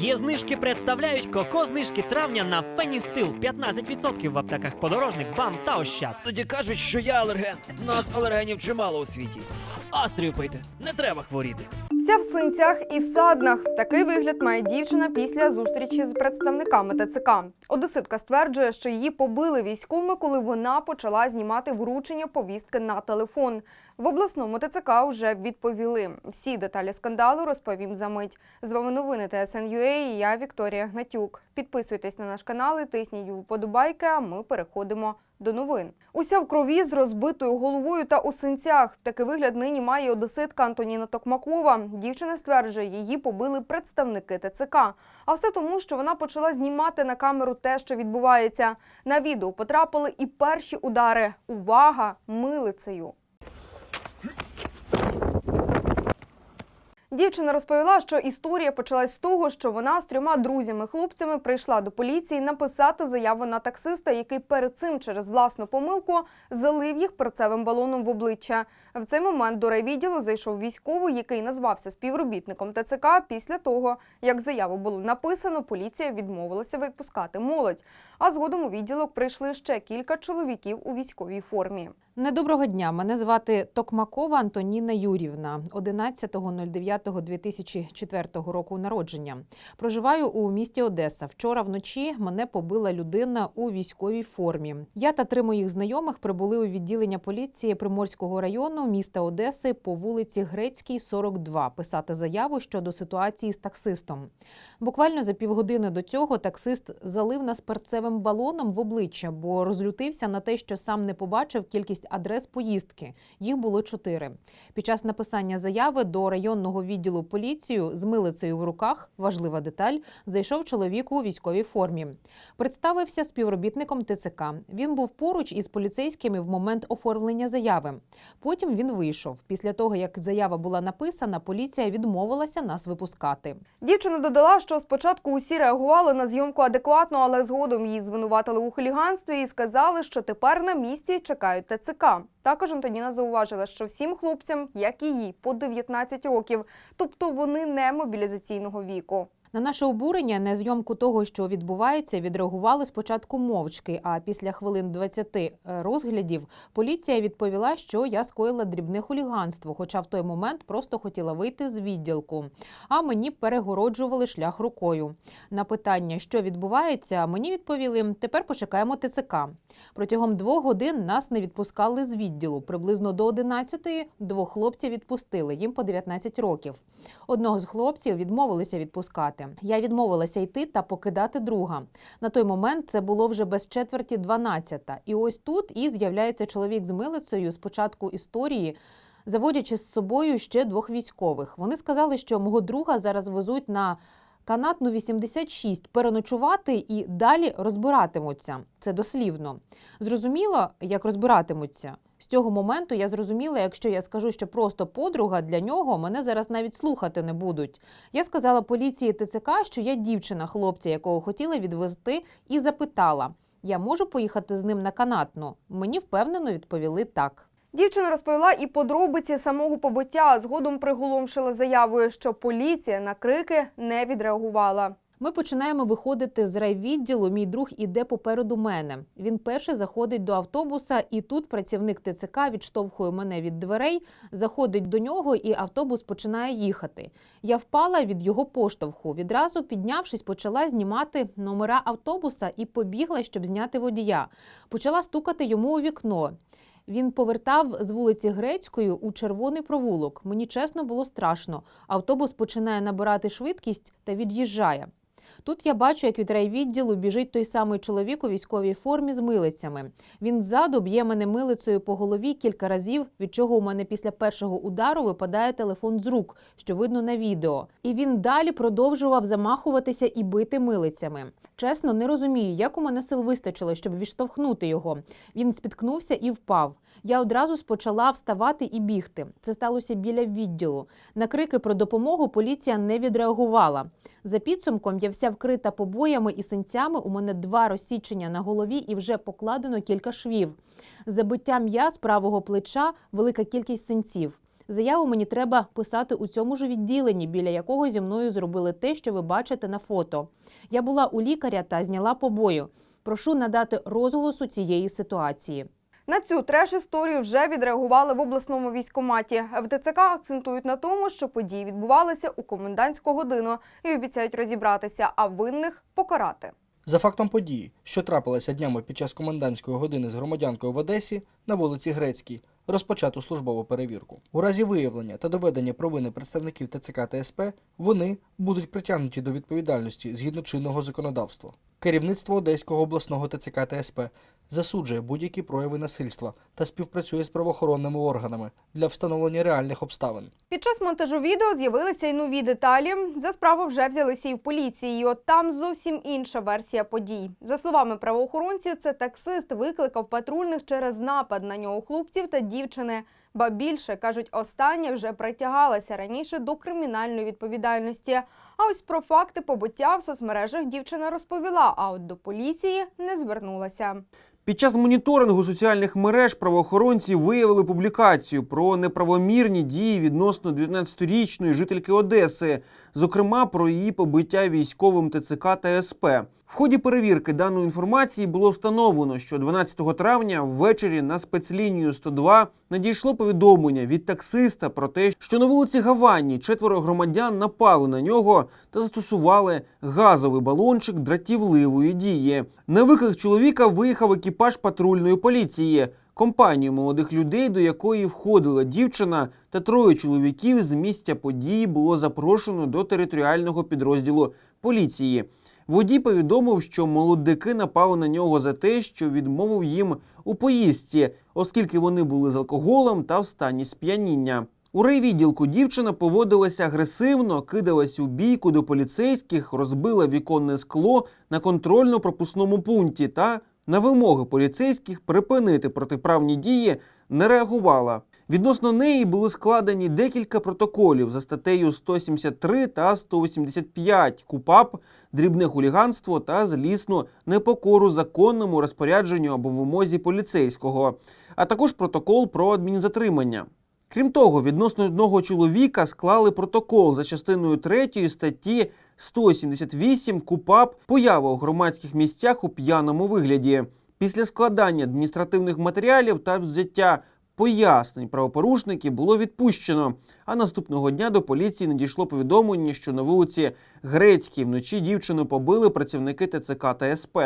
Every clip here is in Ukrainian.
Є знижки представляють коко знижки травня на Феністил 15% в аптеках подорожник, бам та ощад. Тоді кажуть, що я алерген. Нас алергенів чимало у світі. Астрію пийте, не треба хворіти. Вся в синцях і саднах. Такий вигляд має дівчина після зустрічі з представниками ТЦК. Одеситка стверджує, що її побили військовими, коли вона почала знімати вручення повістки на телефон. В обласному ТЦК вже відповіли. Всі деталі скандалу розповім за мить. З вами новини ТСН.UA і я Вікторія Гнатюк. Підписуйтесь на наш канал і тисніть вподобайки, а ми переходимо до новин. Уся в крові з розбитою головою та у синцях. Такий вигляд нині має одеситка Антоніна Токмакова. Дівчина стверджує, її побили представники ТЦК. А все тому, що вона почала знімати на камеру те, що відбувається. На відео потрапили і перші удари. Увага! Милицею. Дівчина розповіла, що історія почалась з того, що вона з трьома друзями-хлопцями прийшла до поліції написати заяву на таксиста, який перед цим через власну помилку залив їх перцевим балоном в обличчя. В цей момент до райвідділу зайшов військовий, який назвався співробітником ТЦК. Після того, як заяву було написано, поліція відмовилася випускати молодь. А згодом у відділок прийшли ще кілька чоловіків у військовій формі. Недоброго дня. Мене звати Токмакова Антоніна Юрівна, 11.09.2004 року народження. Проживаю у місті Одеса. Вчора вночі мене побила людина у військовій формі. Я та три моїх знайомих прибули у відділення поліції Приморського району міста Одеси по вулиці Грецькій, 42, писати заяву щодо ситуації з таксистом. Буквально за півгодини до цього таксист залив нас перцевим балоном в обличчя, бо розлютився на те, що сам не побачив кількість адрес поїздки. Їх було чотири. Під час написання заяви до районного відділу поліцію з милицею в руках важлива деталь зайшов чоловік у військовій формі. Представився співробітником ТЦК. Він був поруч із поліцейськими в момент оформлення заяви. Потім він вийшов. Після того, як заява була написана, поліція відмовилася нас випускати. Дівчина додала, що спочатку усі реагували на зйомку адекватно, але згодом її звинуватили у хуліганстві і сказали, що тепер на місці чекають ТЦК. Також Антоніна зауважила, що всім хлопцям, як і їй, по 19 років, тобто вони не мобілізаційного віку. На наше обурення на зйомку того, що відбувається, відреагували спочатку мовчки. А після хвилин 20 розглядів поліція відповіла, що я скоїла дрібне хуліганство, хоча в той момент просто хотіла вийти з відділку. А мені перегороджували шлях рукою. На питання, що відбувається, мені відповіли: тепер почекаємо ТЦК. Протягом двох годин нас не відпускали з відділу. Приблизно до 11-ї двох хлопців відпустили. Їм по 19 років. Одного з хлопців відмовилися відпускати. Я відмовилася йти та покидати друга. На той момент це було вже без четверті 12. І ось тут і з'являється чоловік з милицею з початку історії. Заводячи з собою ще двох військових, вони сказали, що мого друга зараз везуть на канатну 86 переночувати і далі розбиратимуться. Це дослівно. Зрозуміло, як розбиратимуться. З цього моменту я зрозуміла, якщо я скажу, що просто подруга для нього мене зараз навіть слухати не будуть. Я сказала поліції ТЦК, що я дівчина хлопця, якого хотіла відвезти, і запитала: я можу поїхати з ним на канатну? Мені впевнено відповіли так. Дівчина розповіла і подробиці самого побиття, згодом приголомшила заявою, що поліція на крики не відреагувала. Ми починаємо виходити з райвідділу. Мій друг іде попереду мене. Він перший заходить до автобуса, і тут працівник ТЦК відштовхує мене від дверей, заходить до нього, і автобус починає їхати. Я впала від його поштовху. Відразу піднявшись, почала знімати номера автобуса і побігла, щоб зняти водія. Почала стукати йому у вікно. Він повертав з вулиці Грецької у червоний провулок. Мені чесно було страшно. Автобус починає набирати швидкість та від'їжджає. Тут я бачу, як від райвідділу біжить той самий чоловік у військовій формі з милицями. Він ззаду б'є мене милицею по голові кілька разів, від чого у мене після першого удару випадає телефон з рук, що видно на відео. І він далі продовжував замахуватися і бити милицями. Чесно, не розумію, як у мене сил вистачило, щоб відштовхнути його. Він спіткнувся і впав. Я одразу почала вставати і бігти. Це сталося біля відділу. На крики про допомогу поліція не відреагувала. За підсумком я вся вкрита побоями і синцями. У мене два розсічення на голові і вже покладено кілька швів. Забиття м'яз правого плеча, велика кількість синців. Заяву мені треба писати у цьому ж відділенні, біля якого зі мною зробили те, що ви бачите на фото. Я була у лікаря та зняла побою. Прошу надати розголосу цієї ситуації. На цю треш-історію вже відреагували в обласному військкоматі. В ТЦК акцентують на тому, що події відбувалися у комендантську годину і обіцяють розібратися, а винних покарати. За фактом події, що трапилася днями під час комендантської години з громадянкою в Одесі на вулиці Грецькій, розпочато службову перевірку. У разі виявлення та доведення провини представників ТЦК та СП вони будуть притягнуті до відповідальності згідно чинного законодавства. Керівництво Одеського обласного ТЦК та СП засуджує будь-які прояви насильства та співпрацює з правоохоронними органами для встановлення реальних обставин. Під час монтажу відео з'явилися й нові деталі. За справу вже взялися і в поліції. І от там зовсім інша версія подій. За словами правоохоронців, це таксист викликав патрульних через напад на нього хлопців та дівчини. Ба більше кажуть, остання вже притягалася раніше до кримінальної відповідальності. А ось про факти побиття в соцмережах дівчина розповіла, а от до поліції не звернулася. Під час моніторингу соціальних мереж правоохоронці виявили публікацію про неправомірні дії відносно 19-річної жительки Одеси, зокрема про її побиття військовим ТЦК та СП. В ході перевірки даної інформації було встановлено, що 12 травня ввечері на спецлінію 102 надійшло повідомлення від таксиста про те, що на вулиці Гавані четверо громадян напали на нього та застосували газовий балончик дратівливої дії. На виклик чоловіка виїхав екіпаж патрульної поліції. Компанію молодих людей, до якої входила дівчина та троє чоловіків з місця події було запрошено до територіального підрозділу поліції. Водій повідомив, що молодики напали на нього за те, що відмовив їм у поїздці, оскільки вони були з алкоголем та в стані сп'яніння. У райвідділку дівчина поводилася агресивно, кидалась у бійку до поліцейських, розбила віконне скло на контрольно-пропускному пункті та на вимоги поліцейських припинити протиправні дії не реагувала. Відносно неї були складені декілька протоколів за статтею 173 та 185 КУПАП, дрібне хуліганство та злісну непокору законному розпорядженню або вимозі поліцейського, а також протокол про адмінзатримання. Крім того, відносно одного чоловіка склали протокол за частиною 3 статті 178 КУПАП поява у громадських місцях у п'яному вигляді. Після складання адміністративних матеріалів та взяття пояснень правопорушників було відпущено. А наступного дня до поліції надійшло повідомлення, що на вулиці Грецькій вночі дівчину побили працівники ТЦК та СП.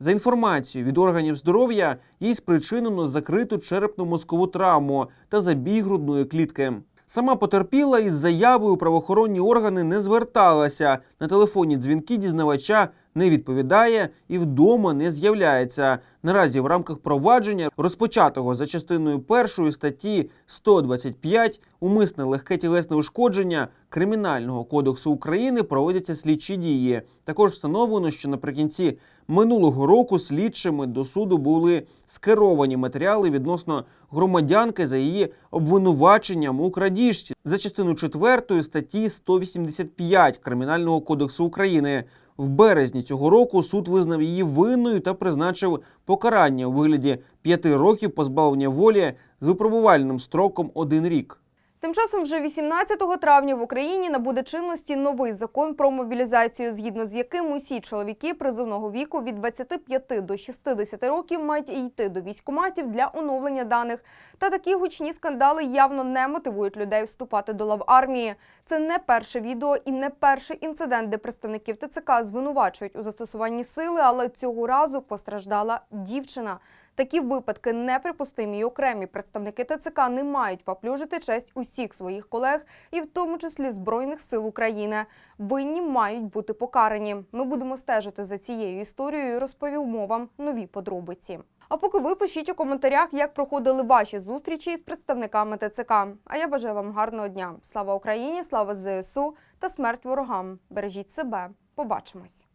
За інформацією від органів здоров'я, їй спричинено закриту черепно-мозкову травму та забій грудної клітки. Сама потерпіла із заявою правоохоронні органи не зверталася. На телефонні дзвінки дізнавача не відповідає і вдома не з'являється. Наразі в рамках провадження, розпочатого за частиною першої статті 125 умисне легке тілесне ушкодження Кримінального кодексу України проводяться слідчі дії. Також встановлено, що наприкінці минулого року слідчими до суду були скеровані матеріали відносно громадянки за її обвинуваченням у крадіжці за частину 4 статті 185 Кримінального кодексу України. В березні цього року суд визнав її винною та призначив покарання у вигляді п'яти років позбавлення волі з випробувальним строком один рік. Тим часом, вже 18 травня в Україні набуде чинності новий закон про мобілізацію, згідно з яким усі чоловіки призовного віку від 25 до 60 років мають йти до військкоматів для оновлення даних. Та такі гучні скандали явно не мотивують людей вступати до лав армії. Це не перше відео і не перший інцидент, де представників ТЦК звинувачують у застосуванні сили, але цього разу постраждала дівчина. Такі випадки неприпустимі і окремі представники ТЦК не мають поплюжити честь усіх своїх колег, і в тому числі Збройних сил України. Винні мають бути покарані. Ми будемо стежити за цією історією і розповімо вам нові подробиці. А поки ви пишіть у коментарях, як проходили ваші зустрічі із представниками ТЦК. А я бажаю вам гарного дня. Слава Україні, слава ЗСУ та смерть ворогам. Бережіть себе. Побачимось.